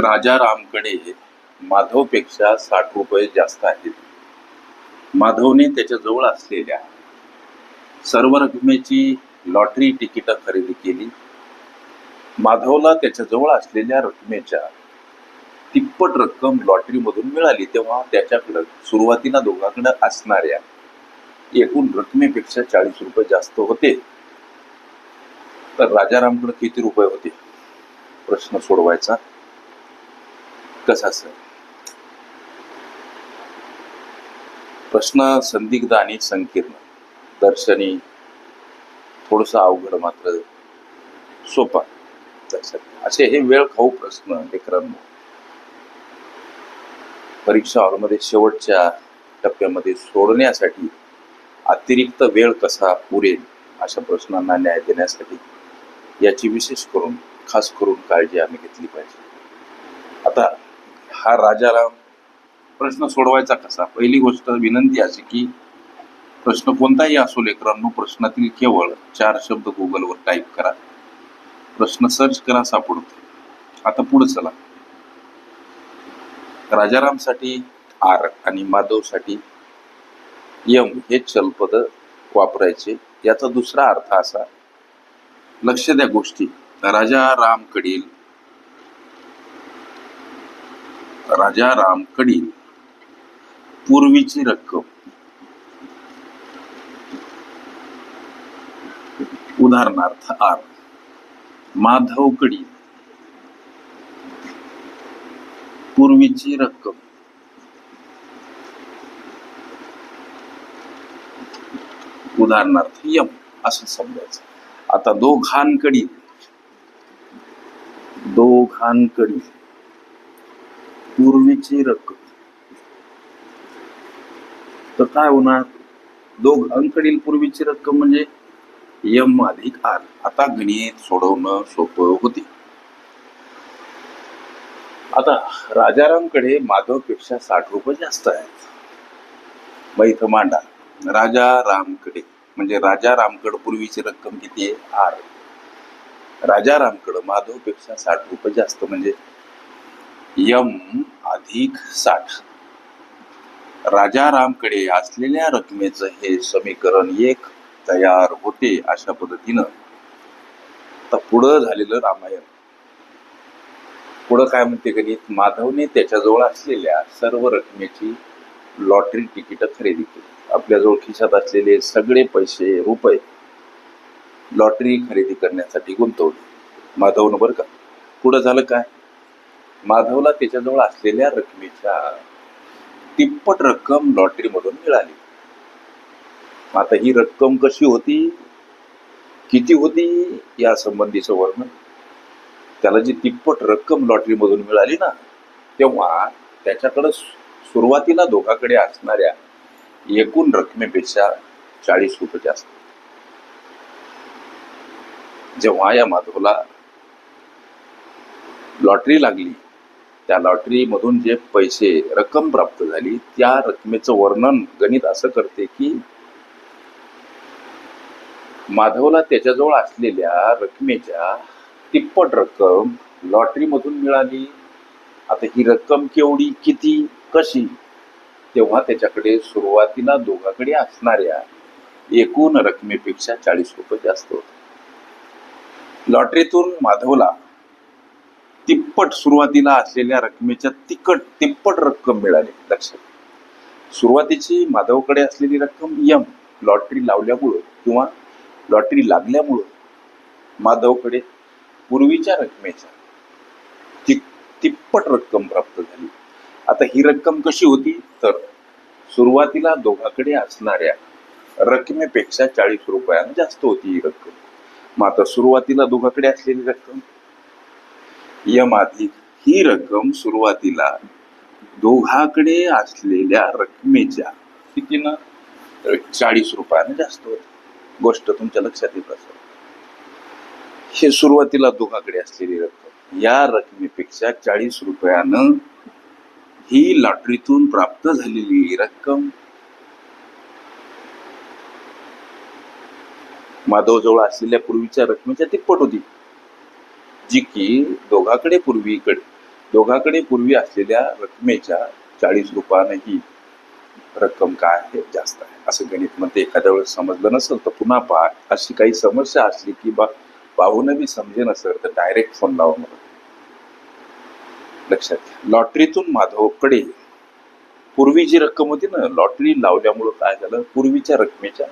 राजारामकडे माधवपेक्षा साठ रुपये जास्त आहेत. माधवने त्याच्याजवळ असलेल्या सर्व रकमेची लॉटरी तिकीट खरेदी केली. माधवला त्याच्याजवळ असलेल्या रकमेच्या तिप्पट रक्कम लॉटरीमधून मिळाली तेव्हा त्याच्याकडं सुरुवातीला दोघांकडे असणाऱ्या एकूण रकमेपेक्षा चाळीस रुपये जास्त होते. तर राजारामकडे किती रुपये होते? प्रश्न सोडवायचा. कसा असं? प्रश्न संदिग्ध आणि संकीर्ण. दर्शनी थोडस अवघड मात्र सोपा असे हे वेळ खाऊ प्रश्न लेकरांना. परीक्षा हॉलमध्ये शेवटच्या टप्प्यामध्ये सोडण्यासाठी अतिरिक्त वेळ कसा पुरेल अशा प्रश्नांना न्याय देण्यासाठी याची विशेष करून खास करून काळजी आम्ही घेतली पाहिजे. आता हा राजाराम प्रश्न सोडवायचा कसा? पहिली गोष्ट विनंती अशी की प्रश्न कोणताही असो लेकरांनो प्रश्नातील केवळ चार शब्द गुगलवर टाईप करा. प्रश्न सर्च करा सापडतो. आता पुढे चला. राजारामसाठी आर आणि माधवसाठी यम हे चलपद वापरायचे. याचा दुसरा अर्थ असा लक्ष द्या गोष्टी. राजा रामकडील राजा रामकडील पूर्वीची रक्कम. उदाहरणार्थ आर. माधवकडील पूर्वीची रक्कम. उदाहरणार्थ यम असं समजायचं. आता दोघांकडील दोघांकडील. पूर्वीची रक्कम. तर काय होणार? दोघ अंकडील पूर्वीची रक्कम म्हणजे यम अधिक आर. आता गणित सोडवणं सोपं होते. आता राजारामकडे माधवपेक्षा साठ रुपये जास्त आहेत. मग इथं मांडा राजा रामकडे म्हणजे राजा रामकड पूर्वीची रक्कम किती आहे? आर. राजा रामकड माधवपेक्षा साठ रुपये जास्त म्हणजे यम अधिक साठ. राजारामकडे असलेल्या रकमेचं हे समीकरण एक तयार होते अशा पद्धतीनं. आता पुढं झालेलं रामायण. पुढं काय म्हणते गणित? माधवने त्याच्याजवळ असलेल्या सर्व रकमेची लॉटरी तिकीट खरेदी केली. आपल्याजवळ खिशात असलेले सगळे पैसे रुपये लॉटरी खरेदी करण्यासाठी गुंतवले. माधवनं बरं का? पुढं झालं काय? माधवला त्याच्याजवळ असलेल्या रकमेच्या तिप्पट रक्कम लॉटरीमधून मिळाली. आता ही रक्कम कशी होती? किती होती? या संबंधीचं वर्णन. त्याला जी तिप्पट रक्कम लॉटरीमधून मिळाली ना तेव्हा त्याच्याकडं सुरुवातीला दोघाकडे असणाऱ्या एकूण रकमेपेक्षा चाळीस रुपये जास्त. जेव्हा या माधवला लॉटरी लागली त्या लॉटरीमधून जे पैसे रक्कम प्राप्त झाली त्या रकमेचं वर्णन गणित असं करते की माधवला त्याच्याजवळ असलेल्या रकमेच्या तिप्पट रक्कम लॉटरीमधून मिळाली. आता ही रक्कम केवढी किती कशी? तेव्हा त्याच्याकडे सुरुवातीला दोघाकडे असणाऱ्या एकूण रकमेपेक्षा चाळीस रुपये जास्त होते. लॉटरीतून माधवला तिप्पट सुरुवातीला असलेल्या रकमेच्या तिकट तिप्पट रक्कम मिळाली लक्षात. सुरुवातीची माधवकडे असलेली रक्कम यम लॉटरी लावल्यामुळं किंवा लॉटरी लागल्यामुळं माधवकडे पूर्वीच्या रकमेच्या ति तिप्पट रक्कम प्राप्त झाली. आता ही रक्कम कशी होती? तर सुरुवातीला दोघाकडे असणाऱ्या रकमेपेक्षा चाळीस रुपयानं जास्त होती ही रक्कम. मग आता सुरुवातीला दोघाकडे असलेली रक्कम यम ही रक्कम सुरुवातीला दोघाकडे असलेल्या रकमेच्या कितीनं? तर चाळीस रुपयानं जास्त होते. गोष्ट तुमच्या लक्षात येत असेल. हे सुरुवातीला दोघाकडे असलेली रक्कम या रकमेपेक्षा चाळीस रुपयानं ही लॉटरीतून प्राप्त झालेली रक्कम. माधवजवळ असलेल्या पूर्वीच्या रकमेच्या तिप्पट होती. जी की दोघाकडे पूर्वीकडे दोघाकडे पूर्वी असलेल्या रकमेच्या चाळीस रुपयानंही रक्कम काय आहे? जास्त आहे. असं गणित मध्ये एखाद्या वेळेस समजलं नसेल तर पुन्हा पहा. अशी काही समस्या असली की बा पाहून बी समजे नसेल तर डायरेक्ट फोन लावा मला लक्षात घ्या. लॉटरीतून माधवकडे पूर्वी जी रक्कम होती ना लॉटरी लावल्यामुळं काय झालं? पूर्वीच्या रकमेच्या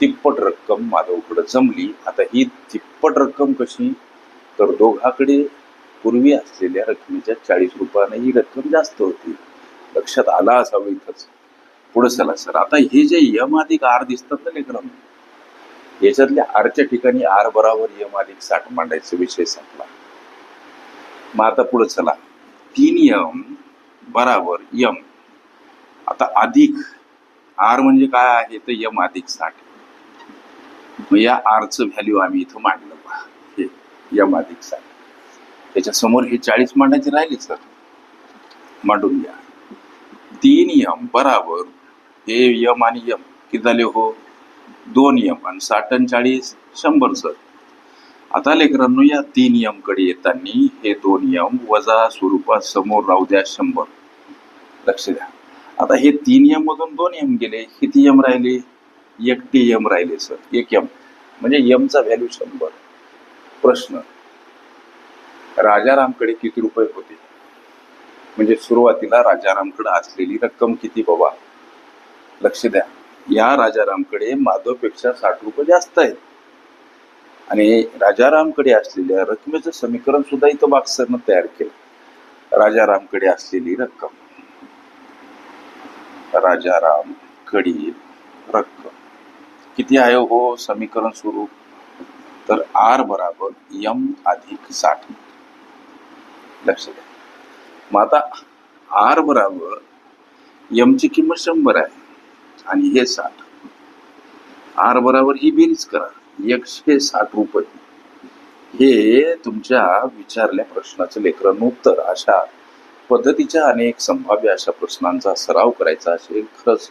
तिप्पट रक्कम माधवकडे जमली. आता ही तिप्पट रक्कम कशी? तर दोघाकडे पूर्वी असलेल्या रकमेच्या चाळीस रुपयाने ही रक्कम जास्त होती. लक्षात आला असावं इथंच. पुढे चला सर. आता हे जे यम अधिक आर दिसतात ना लेकरं याच्यातल्या आरच्या ठिकाणी आर बराबर यम अधिक साठ मांडायचा विषय संपला. मग आता पुढे चला. तीन यम बराबर यम. आता अधिक आर म्हणजे काय आहे? तर यम अधिक साठ. मग या आरचं व्हॅल्यू आम्ही इथं मांडलं. या हे यम अधिक हे चाळीस मांडायचे राहिले सर मांडून घ्या तीन यम बराबर हे यम आणि यम किती झाले हो? दोन यम आणि साठ आणि चाळीस शंभर सर. आता लेकरांनो या तीन यमकडे येताना हे दोन यम वजा स्वरूपात समोर राहू द्या शंभर. लक्ष द्या. आता हे तीन यम मधून दोन यम गेले. किती यम राहिले? एकटी यम राहिले सर. एक यम. म्हणजे यमचा व्हॅल्यू शंभर. प्रश्न. राजारामकडे किती रुपये होते? म्हणजे सुरुवातीला राजारामकडे असलेली रक्कम किती बाबा? लक्ष द्या. या राजारामकडे माधवपेक्षा साठ रुपये जास्त आहेत. आणि राजारामकडे असलेल्या रकमेचं समीकरण सुद्धा इथं बाक्सरनं तयार केलं. राजारामकडे असलेली रक्कम. राजारामकडे रक्कम. किती आहे हो समीकरण स्वरूप? तर आर बराबर यम अधिक साठ. लक्ष द्या. मग आता आर बराबर यमची किंमत शंभर आहे आणि हे साठ. आर बराबर ही बेरीज करा. एकशे साठ रुपये. हे तुमच्या विचारल्या प्रश्नाचं लेकरांनो उत्तर. अशा पद्धतीच्या अनेक संभाव्य अशा प्रश्नांचा सराव करायचा असेल खरंच.